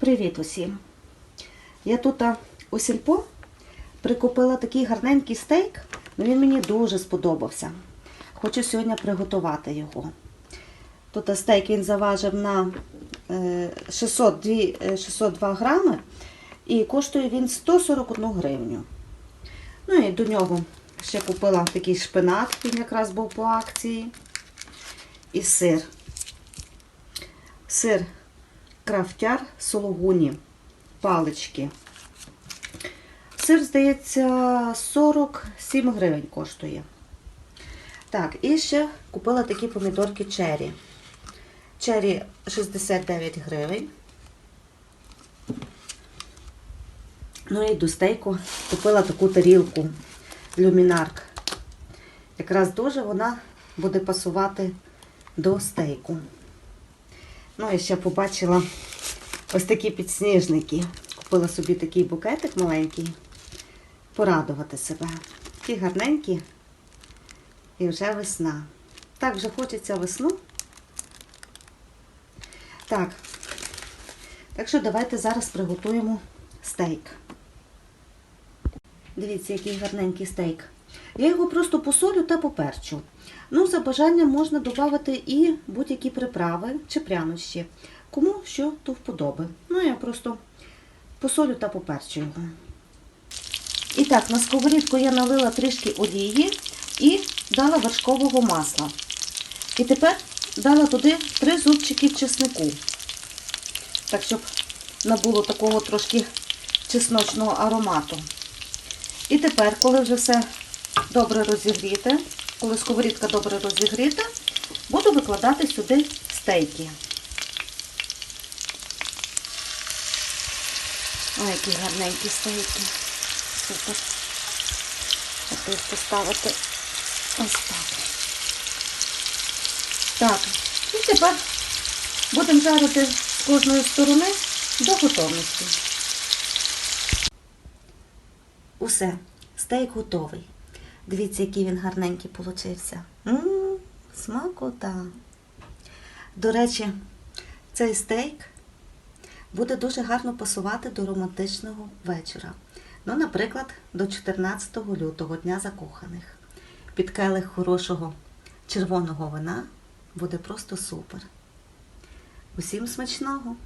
Привіт усім! Я тут у сільпо прикупила такий гарненький стейк, ну він мені дуже сподобався. Хочу сьогодні приготувати його. Тут стейк він заважив на е, 602, е, 602 грами і коштує він 141 гривню. Ну і до нього ще купила такий шпинат, він якраз був по акції. І сир. Сир крафтяр сологуні палички. Сир, здається, 47 гривень коштує. Так, і ще купила такі помідорки чері. Чері 69 гривень. Ну і до стейку купила таку тарілку люмінарк. Якраз дуже вона буде пасувати до стейку. Ну, і ще побачила ось такі підсніжники. Купила собі такий букетик маленький. Порадувати себе. Такі гарненькі. І вже весна. Так, вже хочеться весну. Так. Так що давайте зараз приготуємо стейк. Дивіться, який гарненький стейк. Я його просто посолю та поперчу. Ну, за бажанням можна додати і будь-які приправи чи прянощі. Кому що то вподоби. Ну, я просто посолю та поперчу його. І так, на сковорідку я налила трішки олії і дала вершкового масла. І тепер дала туди три зубчики чеснику. Так, щоб набуло такого трошки чесночного аромату. І тепер, коли вже все добре розігріте, коли сковорідка добре розігріта, буду викладати сюди стейки. Ой, які гарненькі стейки. Супер. Їх поставити ось так. Так, і тепер будемо жарити з кожної сторони до готовності. Усе, стейк готовий. Дивіться, який він гарненький получився. Ммм, смакота. До речі, цей стейк буде дуже гарно пасувати до романтичного вечора. Ну, наприклад, до 14 лютого, Дня закоханих. Під келих хорошого червоного вина буде просто супер. Усім смачного!